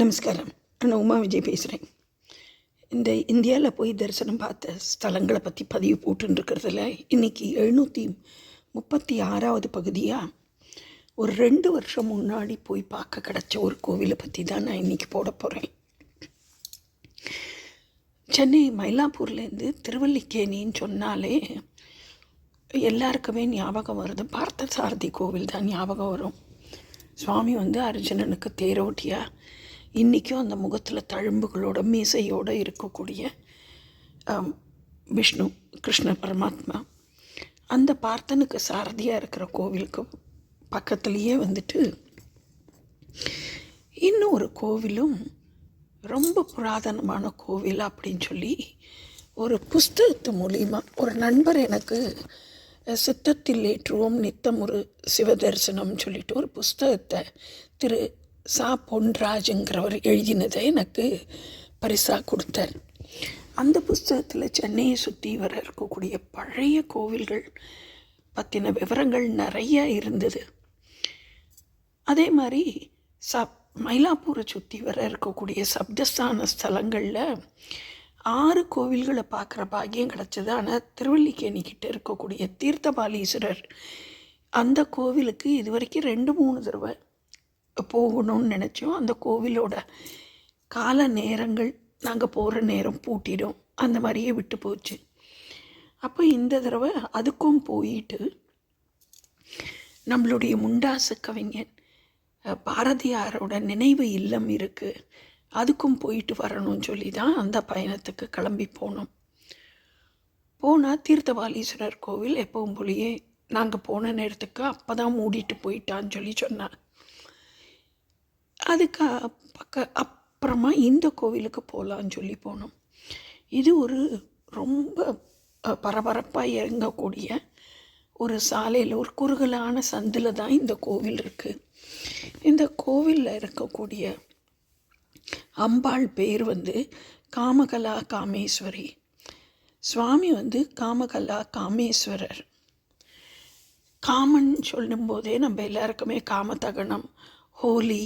நமஸ்காரம். நான் உமா விஜய் பேசுகிறேன் இந்த இந்தியாவில் போய் தரிசனம் பார்த்த ஸ்தலங்களை பற்றி பதிவு போட்டுருக்கிறதுல இன்றைக்கி எழுநூற்றி முப்பத்தி ஆறாவது பகுதியாக ஒரு ரெண்டு வருஷம் முன்னாடி போய் பார்க்க கிடச்ச ஒரு கோவிலை பற்றி தான் நான் இன்றைக்கி போட போகிறேன் சென்னை மயிலாப்பூர்லேருந்து திருவல்லிக்கேணின்னு சொன்னாலே எல்லாருக்குமே ஞாபகம் வருது. பார்த்த சாரதி கோவில் தான் ஞாபகம் வரும். சுவாமி வந்து அர்ஜுனனுக்கு தேரோட்டியாக இன்றைக்கும் அந்த முகத்தில் தழும்புகளோட மீசையோடு இருக்கக்கூடிய விஷ்ணு கிருஷ்ண பரமாத்மா அந்த பார்த்தனுக்கு சாரதியாக இருக்கிற கோவிலுக்கு பக்கத்துலேயே வந்துட்டு இன்னும் ஒரு கோவிலும் ரொம்ப புராதனமான கோவில் அப்படின்னு சொல்லி ஒரு புஸ்தகத்து மூலிமா ஒரு நண்பர் எனக்கு சித்தத்தில் ஏற்றுவோம் நித்தம் ஒரு சிவதரிசனம் சொல்லிட்டு ஒரு புஸ்தகத்தை திரு சா பொன்ராஜுங்கிறவர் எழுதினதை எனக்கு பரிசாக கொடுத்தார். அந்த புஸ்தகத்தில் சென்னையை சுற்றி வர இருக்கக்கூடிய பழைய கோவில்கள் பற்றின விவரங்கள் நிறைய இருந்தது. அதே மாதிரி சப் மயிலாப்பூரை சுற்றி வர இருக்கக்கூடிய சப்தஸ்தான ஸ்தலங்களில் ஆறு கோவில்களை பார்க்குற பாக்கியம் கிடச்சது. ஆனால் திருவல்லிக்கேணிக்கிட்ட இருக்கக்கூடிய தீர்த்தபாலீஸ்வரர் அந்த கோவிலுக்கு இது வரைக்கும் ரெண்டு மூணு தடவை போகணும்னு நினச்சோம். அந்த கோவிலோட கால நேரங்கள் நாங்கள் போகிற நேரம் பூட்டிடும். அந்த மாதிரியே விட்டு போச்சு. அப்போ இந்த தடவை அதுக்கும் போயிட்டு நம்மளுடைய முண்டாசு கவிஞன் பாரதியாரோட நினைவு இல்லம் இருக்குது அதுக்கும் போயிட்டு வரணும்னு சொல்லி தான் அந்த பயணத்துக்கு கிளம்பி போனோம். போனால் தீர்த்தபாலீஸ்வரர் கோவில் எப்பவும் போலியே நாங்கள் போன நேரத்துக்கு அப்போ தான் மூடிட்டு போயிட்டான்னு சொல்லி சொன்னார். அதுக்கு பக்க அப்புறமா இந்த கோவிலுக்கு போகலான்னு சொல்லி போனோம். இது ஒரு ரொம்ப பரபரப்பாக இறங்கக்கூடிய ஒரு சாலையில் ஒரு குறுகலான சந்தில் தான் இந்த கோவில் இருக்குது இந்த கோவிலில் இருக்கக்கூடிய அம்பாள் பேர் வந்து காமகலா காமேஸ்வரி. சுவாமி வந்து காமகலா காமேஸ்வரர். காமன் சொல்லும்போதே நம்ம எல்லாருக்குமே காமதகனம் ஹோலி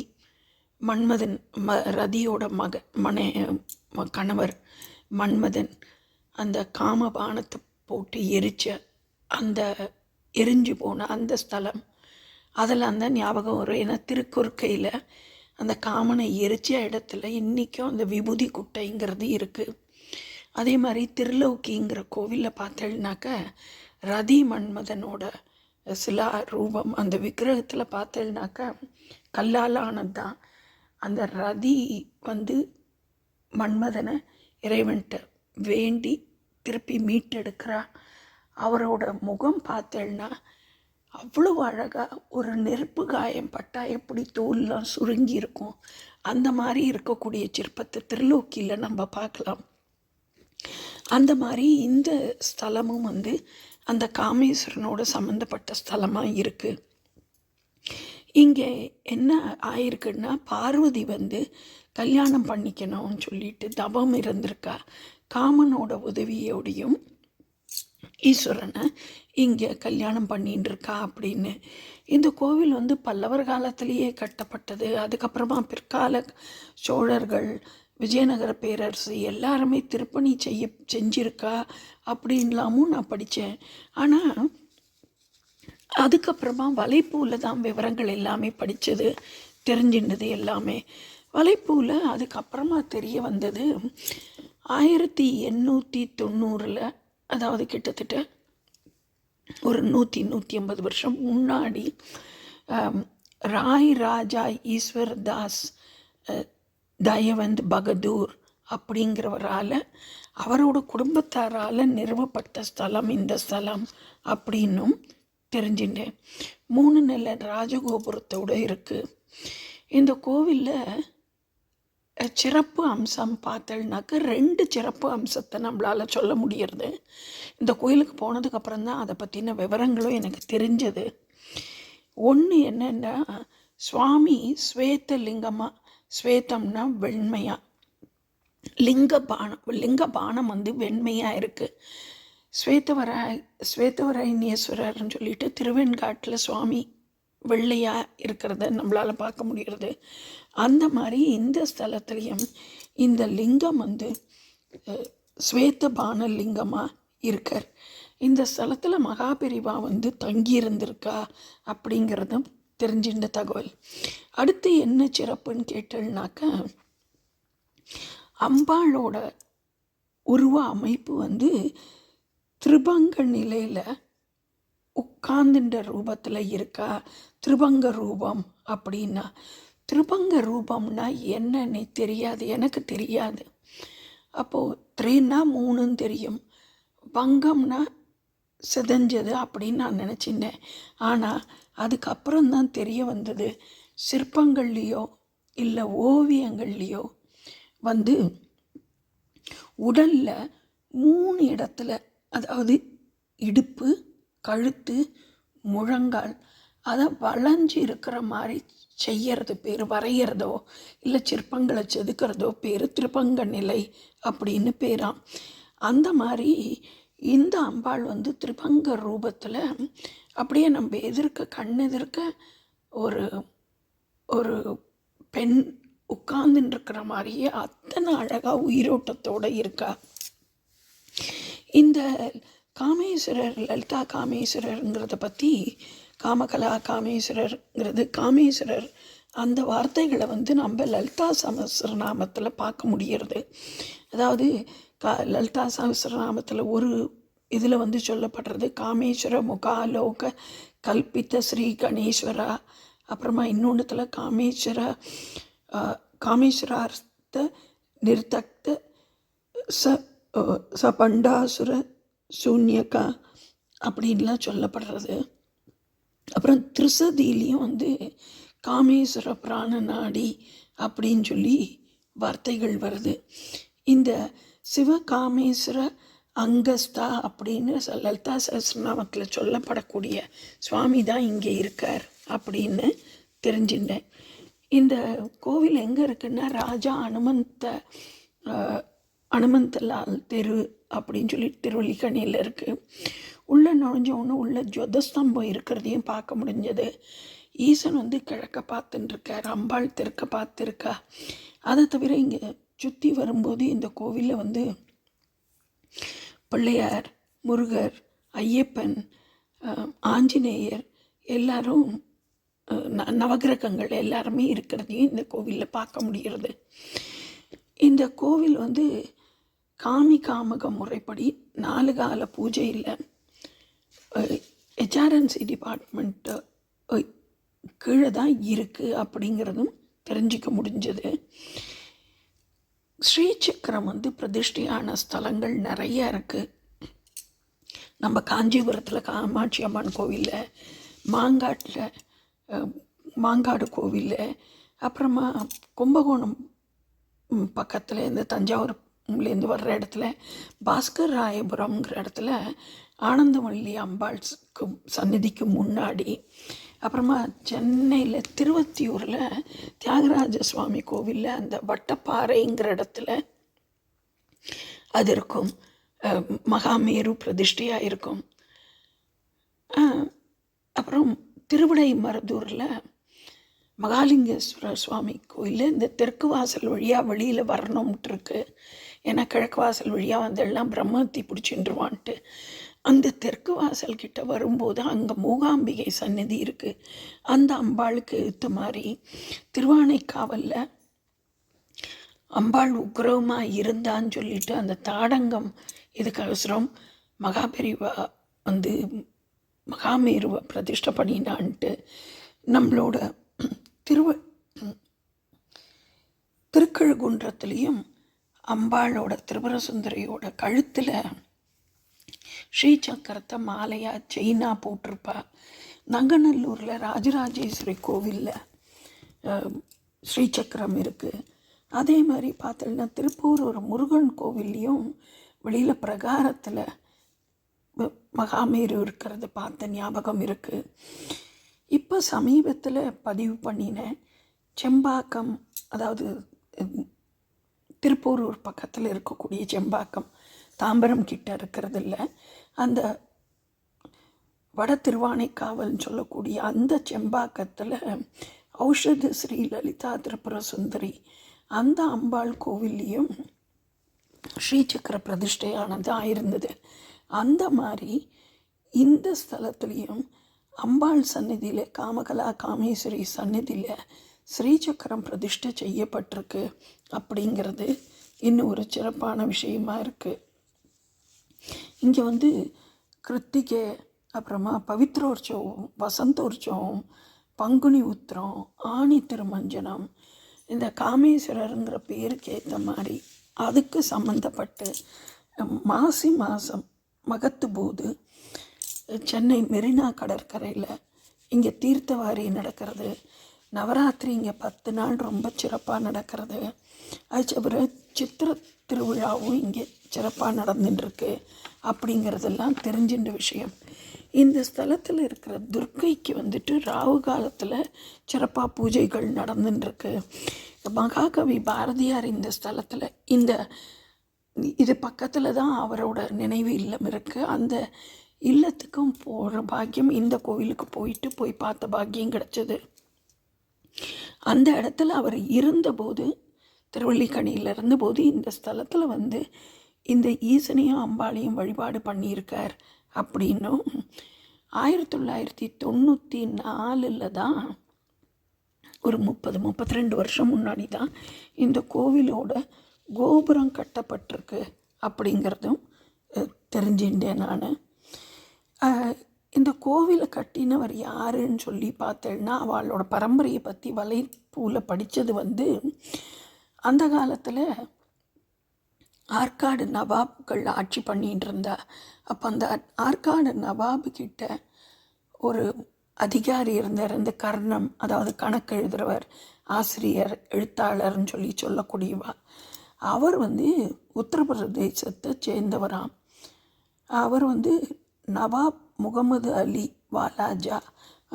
மன்மதன் ம ரதியோட மக மனை கணவர் மன்மதன் அந்த காமபானத்தை போட்டு எரிச்ச அந்த எரிஞ்சு போன அந்த ஸ்தலம் அதெல்லாம் தான் ஞாபகம் வரும். ஏன்னா திருக்குறுக்கையில் அந்த காமனை எரிச்ச இடத்துல இன்றைக்கும் அந்த விபூதி குட்டைங்கிறது இருக்குது அதே மாதிரி திருலோக்கிங்கிற கோவிலில் பார்த்தேன்னாக்க ரதி மன்மதனோட சிலா ரூபம் அந்த விக்கிரகத்தில் பார்த்தேன்னாக்க கல்லால் ஆனது தான் அந்த ரதி வந்து மன்மதனை இறைவன்கிட்ட வேண்டி திருப்பி மீட்டெடுக்கிறா. அவரோட முகம் பார்த்தேன்னா அவ்வளோ அழகாக ஒரு நெருப்பு காயம் பட்டா எப்படி தோல்லாம் சுருங்கி இருக்கும். அந்த மாதிரி இருக்கக்கூடிய சிற்பத்தை திருலோக்கியில் நம்ம பார்க்கலாம். அந்த மாதிரி இந்த ஸ்தலமும் வந்து அந்த காமேஸ்வரனோட சம்மந்தப்பட்ட ஸ்தலமாக இருக்குது இங்கே என்ன ஆயிருக்குன்னா பார்வதி வந்து கல்யாணம் பண்ணிக்கணும்னு சொல்லிட்டு தபம் இருந்திருக்கா. காமனோட உதவியோடையும் ஈஸ்வரனை இங்கே கல்யாணம் பண்ணின்னு இருக்கா அப்படின்னு. இந்த கோவில் வந்து பல்லவர் காலத்திலேயே கட்டப்பட்டது. அதுக்கப்புறமா பிற்கால சோழர்கள் விஜயநகர பேரரசு எல்லாருமே திருப்பணி செய்ய செஞ்சிருக்கா அப்படின்லாமும் நான் படித்தேன். ஆனால் அதுக்கப்புறமா வலைப்பூவில் தான் விவரங்கள் எல்லாமே படித்தது தெரிஞ்சின்றது எல்லாமே. வலைப்பூவில் அதுக்கப்புறமா தெரிய வந்தது ஆயிரத்தி எண்ணூற்றி தொண்ணூறில் அதாவது கிட்டத்தட்ட ஒரு நூற்றி நூற்றி ஐம்பது வருஷம் முன்னாடி ராய் ராஜா ஈஸ்வர் தாஸ் தயவந்த் பகதூர் அப்படிங்கிறவரால் அவரோட குடும்பத்தாரால் நிறுவப்பட்ட ஸ்தலம் இந்த ஸ்தலம் அப்படின்னும் தெரிஞ்சுட்டேன். மூணு நில ராஜகோபுரத்தோடு இருக்குது இந்த கோவிலில் சிறப்பு அம்சம் பார்த்தேன்னாக்க ரெண்டு சிறப்பு அம்சத்தை நம்மளால் சொல்ல முடியறது. இந்த கோயிலுக்கு போனதுக்கப்புறம் தான் அதை பற்றின விவரங்களும் எனக்கு தெரிஞ்சது. ஒன்று என்னென்னா சுவாமி ஸ்வேத்த லிங்கமாக ஸ்வேத்தம்னா வெண்மையாக லிங்க பானம் லிங்க பானம் வந்து வெண்மையாக இருக்குது ஸ்வேத்தவராய் ஸ்வேதவராயணீஸ்வரர்னு சொல்லிட்டு திருவெண்காட்டில் சுவாமி வெள்ளையாக இருக்கிறத நம்மளால் பார்க்க முடிகிறது. அந்த மாதிரி இந்த ஸ்தலத்துலேயும் இந்த லிங்கம் வந்து ஸ்வேத்த பான லிங்கமாக இருக்கார். இந்த ஸ்தலத்தில் மகாபெரிவா வந்து தங்கி இருந்திருக்கா அப்படிங்கிறதும் தெரிஞ்சிருந்த தகவல். அடுத்து என்ன சிறப்புன்னு கேட்டேன்னாக்கா அம்பாளோட உருவ அமைப்பு வந்து திரிபங்க நிலையில் உட்கார்ந்துன்ற ரூபத்தில் இருக்கா? திருபங்க ரூபம் அப்படின்னா திருபங்க ரூபம்னா என்னன்னு தெரியாது எனக்கு தெரியாது. அப்போது த்ரீன்னா மூணுன்னு தெரியும். பங்கம்னா சிதஞ்சது அப்படின்னு நான் நினச்சிருந்தேன். ஆனால் அதுக்கப்புறம் தான் தெரிய வந்தது சிற்பங்கள்லேயோ இல்லை ஓவியங்கள்லேயோ வந்து உடலில் மூணு இடத்துல அதாவது இடுப்பு கழுத்து முழங்கால் அதை வளைஞ்சு இருக்கிற மாதிரி செய்யறது பேர் வரைகிறதோ இல்லை சிற்பங்களை செதுக்கிறதோ பேர் திருப்பங்க நிலை அப்படின்னு பேராம். அந்த மாதிரி இந்த அம்பாள் வந்து திருப்பங்க ரூபத்தில் அப்படியே நம்ம எதிர்க்க கண் எதிர்க்க ஒரு ஒரு பெண் உட்கார்ந்துட்டு இருக்கிற மாதிரியே அத்தனை அழகாக உயிரோட்டத்தோடு இருக்கா. இந்த காமேஸ்வரர் லலிதா காமேஸ்வரருங்கிறத பற்றி காமகலா காமேஸ்வரருங்கிறது காமேஸ்வரர் அந்த வார்த்தைகளை வந்து நம்ம லலிதா சமஸ்ரநாமத்தில் பார்க்க முடியறது. அதாவது கா லலிதா சகஸ்ரநாமத்தில் ஒரு இதில் வந்து சொல்லப்படுறது காமேஸ்வர முகாலோக கல்பித்த ஸ்ரீ கணேஸ்வரா. அப்புறமா இன்னொன்றுத்தில் காமேஸ்வர காமேஸ்வரார்த்த நிர்தக்த ச சபண்டாசுர சூன்யக்கா அப்படின்லாம் சொல்லப்படுறது. அப்புறம் திருசதியிலையும் வந்து காமேஸ்வர பிராண நாடி அப்படின்னு சொல்லி வார்த்தைகள் வருது. இந்த சிவகாமேஸ்வர அங்கஸ்தா அப்படின்னு ச- லலிதா சஹஸ்ரநாமத்தில் சொல்லப்படக்கூடிய சுவாமி தான் இங்கே இருக்கார் அப்படின்னு தெரிஞ்சுட்டேன். இந்த கோவில் எங்கே இருக்குன்னா ராஜா அனுமந்த அனுமந்தலால் தெரு அப்படின்னு சொல்லி திருவள்ளிக்கணியில் இருக்குது உள்ளே நுழைஞ்சவொன்னே உள்ள ஜொதஸ்தம்பம் இருக்கிறதையும் பார்க்க முடிஞ்சது. ஈசன் வந்து கிழக்க பார்த்துட்டுருக்கார் அம்பாள் தெற்க பார்த்துருக்கா. அதை தவிர இங்கே சுற்றி வரும்போது இந்த கோவிலில் வந்து பிள்ளையார் முருகர் ஐயப்பன் ஆஞ்சநேயர் எல்லாரும் ந- நவக்கிரகங்கள் எல்லாருமே இருக்கிறதையும் இந்த கோவிலில் பார்க்க முடிகிறது. இந்த கோவில் வந்து காமி காமக முறைப்படி நாலு கால பூஜையில் ஹெச்ஆர்என்சி டிபார்ட்மெண்ட்டு கீழே தான் இருக்குது அப்படிங்கிறதும் தெரிஞ்சிக்க முடிஞ்சது. ஸ்ரீசக்கரம் வந்து பிரதிஷ்டையான ஸ்தலங்கள் நிறைய இருக்குது நம்ம காஞ்சிபுரத்தில் காமாட்சி அம்மன் கோவிலில் மாங்காட்டில் மாங்காடு கோவிலில் அப்புறமா கும்பகோணம் பக்கத்தில் இந்த தஞ்சாவூர்லேருந்து வர்ற இடத்துல பாஸ்கர் ராயபுரம்ங்கிற இடத்துல ஆனந்தவள்ளி அம்பாள்க்கு சந்நிதிக்கு முன்னாடி அப்புறமா சென்னையில் திருவத்தியூரில் தியாகராஜ சுவாமி கோவிலில் அந்த வட்டப்பாறைங்கிற இடத்துல அது இருக்கும். மகாமேரு பிரதிஷ்டையாக இருக்கும். அப்புறம் திருவிடை மருதூரில் மகாலிங்கேஸ்வரர் சுவாமி கோயில் இந்த தெற்கு வாசல் வழியாக வெளியில் வரணும்ட்டு இருக்குது ஏன்னா கிழக்கு வாசல் வழியாக வந்தெல்லாம் பிரம்மத்தி பிடிச்சின்றுவான்ட்டு அந்த தெற்கு வாசல் கிட்ட வரும்போது அங்கே மூகாம்பிகை சந்நிதி இருக்குது அந்த அம்பாளுக்கு ஏற்ற மாதிரி திருவானைக்காவலில் அம்பாள் உக்ரவமாக இருந்தான்னு சொல்லிட்டு அந்த தாடங்கம் இதுக்கவசரம் மகாபெரிவா வந்து மகாமேருவை பிரதிஷ்டை பண்ணினான்ட்டு நம்மளோட திருவ திருக்கழுகுன்றத்துலேயும் அம்பாளோட திரிபுர சுந்தரியோட கழுத்தில் ஸ்ரீசக்கரத்தை மாலையாக செயினாக போட்டிருப்பா. நங்கநல்லூரில் ராஜராஜேஸ்வரி கோவிலில் ஸ்ரீசக்கரம் இருக்குது அதே மாதிரி பார்த்தீங்கன்னா திருப்பூர் ஒரு முருகன் கோவில்லையும் வெளியில் பிரகாரத்தில் ம- மகாமேரு இருக்கிறத பார்த்த ஞாபகம் இருக்குது இப்போ சமீபத்தில் பதிவு பண்ணினேன் செம்பாக்கம் அதாவது திருப்பூரூர் பக்கத்தில் இருக்கக்கூடிய செம்பாக்கம். தாம்பரம் கிட்ட இருக்கிறது இல்லை அந்த வட திருவானைக்காவல்னு சொல்லக்கூடிய அந்த செம்பாக்கத்தில் ஔஷத ஸ்ரீ லலிதா திரிபுர சுந்தரி அந்த அம்பாள் கோவில்லையும் ஸ்ரீசக்கர பிரதிஷ்டையானது ஆயிருந்தது. அந்த மாதிரி இந்த ஸ்தலத்துலேயும் அம்பாள் சந்நிதியில் காமகலா காமேஸ்வரி சந்நிதியில் ஸ்ரீசக்கரம் பிரதிஷ்டை செய்யப்பட்டிருக்கு. அப்படிங்கிறது இன்னும் ஒரு சிறப்பான விஷயமா இருக்குது இங்கே வந்து கிருத்திகை அப்புறமா பவித்ரோற்சவம் வசந்தோற்சவம் பங்குனி உத்திரம் ஆணி திருமஞ்சனம் இந்த காமேஸ்வரருங்கிற பேருக்கு ஏற்ற மாதிரி அதுக்கு சம்மந்தப்பட்டு மாசி மாதம் மகத்து போது சென்னை மெரினா கடற்கரையில் இங்கே தீர்த்தவாரி நடக்கிறது. நவராத்திரி இங்கே பத்து நாள் ரொம்ப சிறப்பாக நடக்கிறது. அதுக்கப்புறம் சித்திர திருவிழாவும் இங்கே சிறப்பாக நடந்துட்டுருக்கு அப்படிங்கிறதெல்லாம் தெரிஞ்சின்ற விஷயம். இந்த ஸ்தலத்தில் இருக்கிற துர்க்கைக்கு வந்துட்டு ராகு காலத்தில் சிறப்பாக பூஜைகள் நடந்துட்டுருக்கு. மகாகவி பாரதியார் இந்த ஸ்தலத்தில் இந்த இது பக்கத்தில் தான் அவரோட நினைவு இல்லம் இருக்குது அந்த இல்லத்துக்கும் போகிற பாக்கியம் இந்த கோவிலுக்கு போயிட்டு போய் பார்த்த பாக்கியம் கிடச்சிது. அந்த இடத்துல அவர் இருந்தபோது திருவள்ளிக்கணியில் இருந்தபோது இந்த ஸ்தலத்தில் வந்து இந்த ஈசனையும் அம்பாளையும் வழிபாடு பண்ணியிருக்கார் அப்படின்னும் ஆயிரத்தி தொள்ளாயிரத்தி தொண்ணூற்றி நாலில் தான் ஒரு முப்பது முப்பத்தி ரெண்டு வருஷம் முன்னாடி தான் இந்த கோவிலோட கோபுரம் கட்டப்பட்டிருக்கு அப்படிங்கிறதும் தெரிஞ்சுட்டேன் நான். இந்த கோவிலை கட்டினவர் யாருன்னு சொல்லி பார்த்தேன்னா அவளோட பரம்பரையை பற்றி வலைப்பூவில் படித்தது வந்து அந்த காலத்தில் ஆற்காடு நவாப்கள் ஆட்சி பண்ணிகிட்டு இருந்தா அப்போ அந்த ஆற்காடு நவாபு கிட்ட ஒரு அதிகாரி இருந்தார். இந்த கர்ணம் அதாவது கணக்கு எழுதுகிறவர் ஆசிரியர் எழுத்தாளர்னு சொல்லி சொல்லக்கூடியவா. அவர் வந்து உத்தரப்பிரதேசத்தை சேர்ந்தவராம். அவர் வந்து நவாப் முகமது அலி வாலாஜா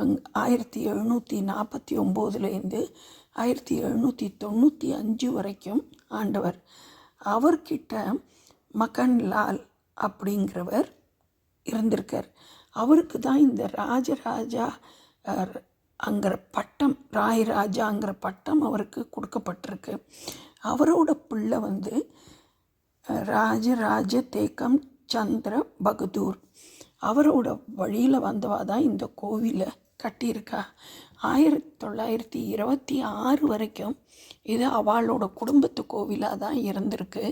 அங் ஆயிரத்தி எழுநூற்றி நாற்பத்தி ஒம்போதுலேருந்து ஆயிரத்தி எழுநூற்றி தொண்ணூற்றி அஞ்சு வரைக்கும் ஆண்டவர். அவர்கிட்ட மகன்லால் அப்படிங்கிறவர் இருந்திருக்கார் அவருக்கு தான் இந்த ராஜராஜா அங்கிற பட்டம் ராய் ராஜாங்கிற பட்டம் அவருக்கு கொடுக்கப்பட்டிருக்கு. அவரோட பிள்ளை வந்து ராஜராஜ தேக்கம் சந்திர பகதூர். அவரோட வழியில் வந்தவா தான் இந்த கோவிலை கட்டியிருக்கா. ஆயிரத்தி தொள்ளாயிரத்தி இருபத்தி ஆறு வரைக்கும் இது அவளோட குடும்பத்து கோவிலாக தான் இருந்திருக்கு.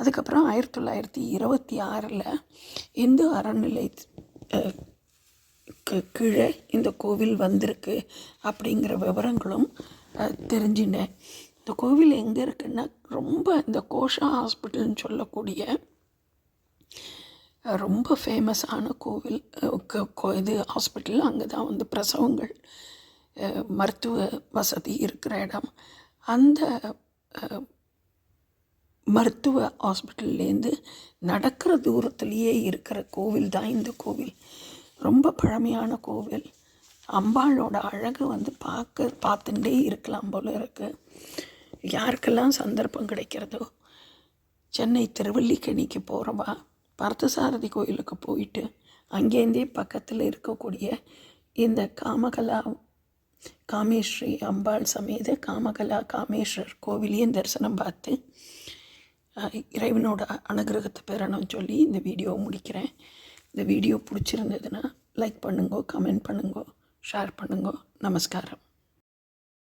அதுக்கப்புறம் ஆயிரத்தி தொள்ளாயிரத்தி இருபத்தி ஆறில் இந்து அறநிலை கீழே இந்த கோவில் வந்திருக்கு அப்படிங்கிற விவரங்களும் தெரிஞ்சினேன் இந்த கோவில் எங்கே இருக்குன்னா ரொம்ப இந்த கோஷா ஹாஸ்பிட்டல்னு சொல்லக்கூடிய ரொம்ப ஃபேமஸான கோவில் இது ஹாஸ்பிட்டல் அங்கே தான் வந்து பிரசவங்கள் மருத்துவ வசதி இருக்கிற இடம். அந்த மருத்துவ ஹாஸ்பிட்டல்லேருந்து நடக்கிற தூரத்துலேயே இருக்கிற கோவில் தான் இந்த கோவில். ரொம்ப பழமையான கோவில். அம்பாளோட அழகு வந்து பார்க்க பார்த்துட்டே இருக்கலாம் போல இருக்குது யாருக்கெல்லாம் சந்தர்ப்பம் கிடைக்கிறதோ சென்னை திருவல்லிக்கணிக்கு போகிறவா பார்த்தசாரதி கோயிலுக்கு போயிட்டு அங்கேருந்தே பக்கத்தில் இருக்கக்கூடிய இந்த காமகலா காமேஸ்வரி அம்பாள் சமேத காமகலா காமேஸ்வர் கோவிலையும் தரிசனம் பார்த்து இறைவனோட அனுகிரகத்தை பெறணும்னு சொல்லி இந்த வீடியோவை முடிக்கிறேன். இந்த வீடியோ பிடிச்சிருந்ததுன்னா லைக் பண்ணுங்கோ கமெண்ட் பண்ணுங்கோ ஷேர் பண்ணுங்கோ. நமஸ்காரம்.